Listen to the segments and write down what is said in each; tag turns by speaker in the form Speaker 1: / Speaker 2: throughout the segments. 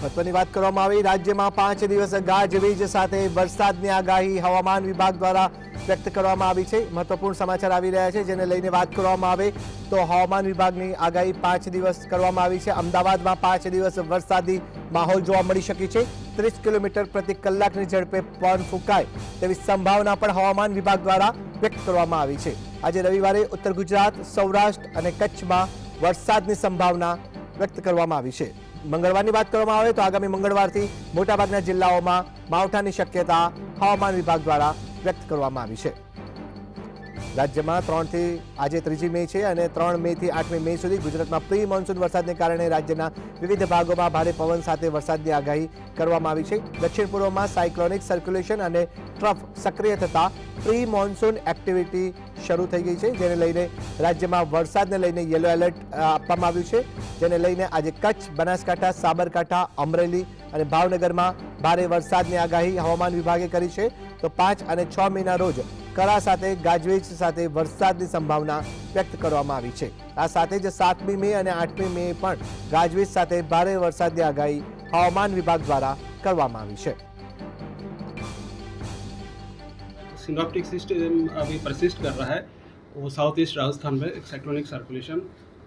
Speaker 1: મહત્વની વાત કરવામાં આવી. રાજ્યમાં પાંચ દિવસ ગાજવીજ સાથે વરસાદની આગાહી હવામાન વિભાગ દ્વારા વ્યક્ત કરવામાં આવી છે. મહત્વપૂર્ણ સમાચાર આવી રહ્યા છે, જેને લઈને વાત કરવામાં આવે તો હવામાન વિભાગની આગાહી પાંચ દિવસ કરવામાં આવી છે. અમદાવાદમાં પાંચ દિવસ વરસાદી માહોલ જોવા મળી શકે છે. ત્રીસ કિલોમીટર પ્રતિ કલાકની ઝડપે પવન ફૂંકાય તેવી સંભાવના પણ હવામાન વિભાગ દ્વારા વ્યક્ત કરવામાં આવી છે. આજે રવિવારે ઉત્તર ગુજરાત, સૌરાષ્ટ્ર અને કચ્છમાં વરસાદની સંભાવના વ્યક્ત કરવામાં આવી છે. મંગળવારની વાત કરવામાં આવે તો આગામી મંગળવારથી મોટાભાગના જિલ્લાઓમાં માવઠાની શક્યતા હવામાન વિભાગ દ્વારા વ્યક્ત કરવામાં આવી છે. રાજ્યમાં ત્રણથી આજે ત્રીજી મે છે અને ત્રણ મે થી આઠમી મે સુધી ગુજરાતમાં પ્રી મોન્સૂન વરસાદને કારણે રાજ્યના વિવિધ ભાગોમાં ભારે પવન સાથે વરસાદની આગાહી કરવામાં આવી છે. દક્ષિણ પૂર્વમાં સાયક્લોનિક સર્ક્યુલેશન અને ટ્રફ સક્રિય થતા પ્રી મોન્સૂન એક્ટિવિટી શરૂ થઈ ગઈ છે જેને લઈને રાજ્યમાં વરસાદને લઈને યલો એલર્ટ અ, આપવામાં આવ્યું છે જેને લઈને આજે કચ્છ બનાસકાંઠા સાબરકાંઠા અમરેલી અને ભાવનગરમાં ભારે વરસાદની આગાહી હવામાન વિભાગે કરી છે. તો પાંચ અને છ મેના રોજ કરા સાથે ગાજવીજ સાથે વરસાદની સંભાવના વ્યક્ત કરવામાં આવી છે. આ સાથે જ સાતમી મે અને આઠમી મે પણ ગાજવીજ સાથે ભારે વરસાદની આગાહી હવામાન વિભાગ દ્વારા કરવામાં આવી છે.
Speaker 2: सिनॉप्टिक सिस्टम अभी परसिस्ट कर रहा है। वो साउथ ईस्ट राजस्थान में एक साइक्लोनिक सर्कुलेशन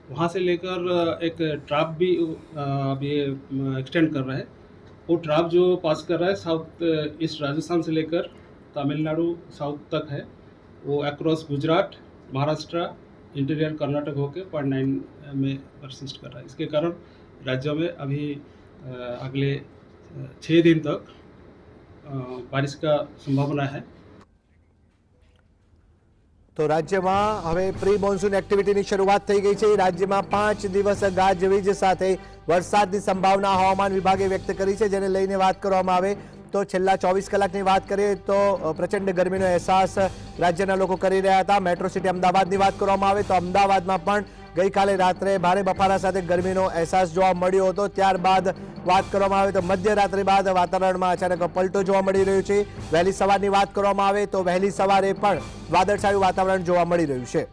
Speaker 2: वहाँ से लेकर एक ट्राप भी अभी एक्सटेंड कर रहा है। वो ट्राप जो पास कर रहा है साउथ ईस्ट राजस्थान से लेकर तमिलनाडु साउथ तक है। वो अक्रॉस गुजरात, महाराष्ट्र इंटीरियर कर्नाटक होकर पॉइंट नाइन में परसिस्ट कर रहा है। इसके कारण राज्यों में अभी अगले छः दिन तक बारिश का संभावना है।
Speaker 1: તો રાજ્યમાં હવે પ્રી મોન્સૂન એક્ટિવિટીની શરૂઆત થઈ ગઈ છે. રાજ્યમાં પાંચ દિવસ ગાજવીજ સાથે વરસાદની સંભાવના હવામાન વિભાગે વ્યક્ત કરી છે, જેને લઈને વાત કરવામાં આવે તો છેલ્લા ચોવીસ કલાકની વાત કરીએ તો પ્રચંડ ગરમીનો અહેસાસ રાજ્યના લોકો કરી રહ્યા હતા. મેટ્રો સિટી અમદાવાદની વાત કરવામાં આવે તો અમદાવાદમાં પણ ગઈકાલે રાત્રે ભારે બફારા સાથે ગરમીનો અહેસાસ જોવા મળ્યો હતો. ત્યારબાદ વાત કરવામાં આવે તો મધ્યરાત્રિ બાદ વાતાવરણમાં અચાનક પલટો જોવા મળી રહ્યો છે. વહેલી સવારની વાત કરવામાં આવે તો વહેલી સવારે પણ વાદળછાયું વાતાવરણ જોવા મળી રહ્યું છે.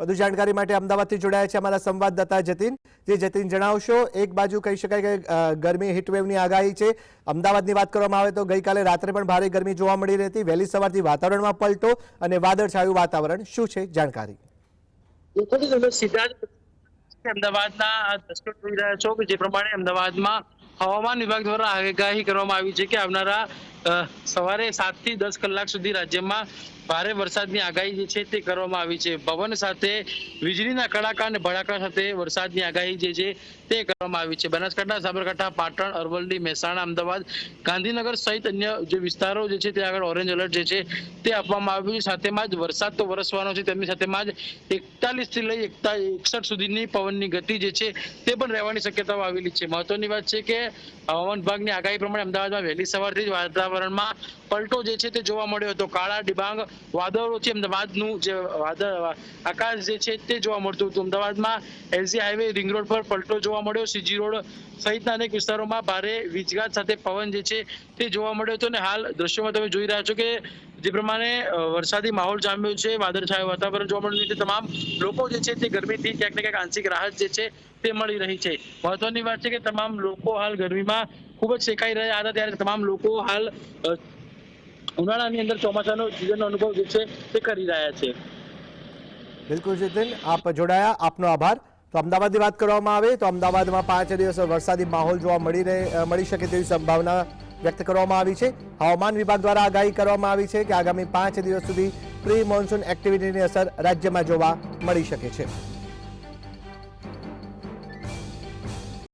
Speaker 1: વધુ જાણકારી માટે અમદાવાદથી જોડાયા છે અમારા સંવાદદાતા જતીન. જે જતીન જણાવશો, એક બાજુ કહી શકાય કે ગરમી હીટવેવની આગાહી છે. અમદાવાદની વાત કરવામાં આવે તો ગઈકાલે રાત્રે પણ ભારે ગરમી જોવા મળી રહી હતી વહેલી સવારથી વાતાવરણમાં પલટો અને વાદળછાયું વાતાવરણ. શું છે જાણકારી?
Speaker 3: સીધા અમદાવાદના જે પ્રમાણે અમદાવાદમાં હવામાન વિભાગ દ્વારા આગાહી કરવામાં આવી છે કે આવનારા સવારે સાતથી દસ કલાક સુધી રાજ્યમાં ભારે વરસાદની આગાહી જે છે તે કરવામાં આવી છે. પવન સાથે વીજળીના કડાકા અને ભડાકા સાથે વરસાદની આગાહી જે છે તે કરવામાં આવી છે. બનાસકાંઠા, સાબરકાંઠા, પાટણ, અરવલ્લી, મહેસાણા, અમદાવાદ, ગાંધીનગર સહિત અન્ય જે વિસ્તારો જે છે તે આગળ ઓરેન્જ એલર્ટ જે છે તે આપવામાં આવ્યું છે. સાથેમાં જ વરસાદ તો વરસવાનો છે. તેમની સાથેમાં જ એકતાલીસથી લઈ એકતા એકસઠ સુધીની પવનની ગતિ જે છે તે પણ રહેવાની શક્યતાઓ આવેલી છે. મહત્વની વાત છે કે હવામાન વિભાગની આગાહી પ્રમાણે અમદાવાદમાં વહેલી સવારથી જ વાતાવરણમાં પલટો જે છે તે જોવા મળ્યો હતો. કાળા, ડિબાંગ, વાદળોથી અમદાવાદનું જે વાદળ, આકાશ જે છે તે જોવા મળતું હતું. અમદાવાદમાં એલસી હાઈવે રિંગ રોડ પર પલટો જોવા મળ્યો. સીજી રોડ સહિતના અનેક વિસ્તારોમાં ભારે વીજગાત સાથે પવન જે છે તે જોવા મળ્યો હતો. અને હાલ દ્રશ્યોમાં તમે જોઈ રહ્યા છો કે જે પ્રમાણે વરસાદી માહોલ જામ્યો છે, વાદળછાયું વાતાવરણ જોવા મળ્યું છે. તમામ લોકો જે છે તે ગરમીથી ક્યાંક ને ક્યાંક આંશિક રાહત જે છે તે મળી રહી છે. મહત્વની વાત છે કે તમામ લોકો હાલ ગરમીમાં ખૂબ જ શેકાઈ રહ્યા હતા ત્યારે તમામ લોકો હાલ ઉનાળાની અંદર ચોમાસાનો સિઝનનો અનુભવ જે છે તે કરી રહ્યા છે.
Speaker 1: બિલકુલ જીતિન, આપ જોડાયા, આપનો આભાર. તો અમદાવાદની વાત કરવામાં આવે તો અમદાવાદમાં પાંચ દિવસ વરસાદી માહોલ જોવા મળી રહે મળી શકે તેવી સંભાવના વ્યક્ત કરવામાં આવી છે. હવામાન વિભાગ દ્વારા આગાહી કરવામાં આવી છે કે આગામી પાંચ દિવસ સુધી પ્રી મોન્સૂન એક્ટિવિટીની અસર રાજ્યમાં જોવા મળી શકે છે.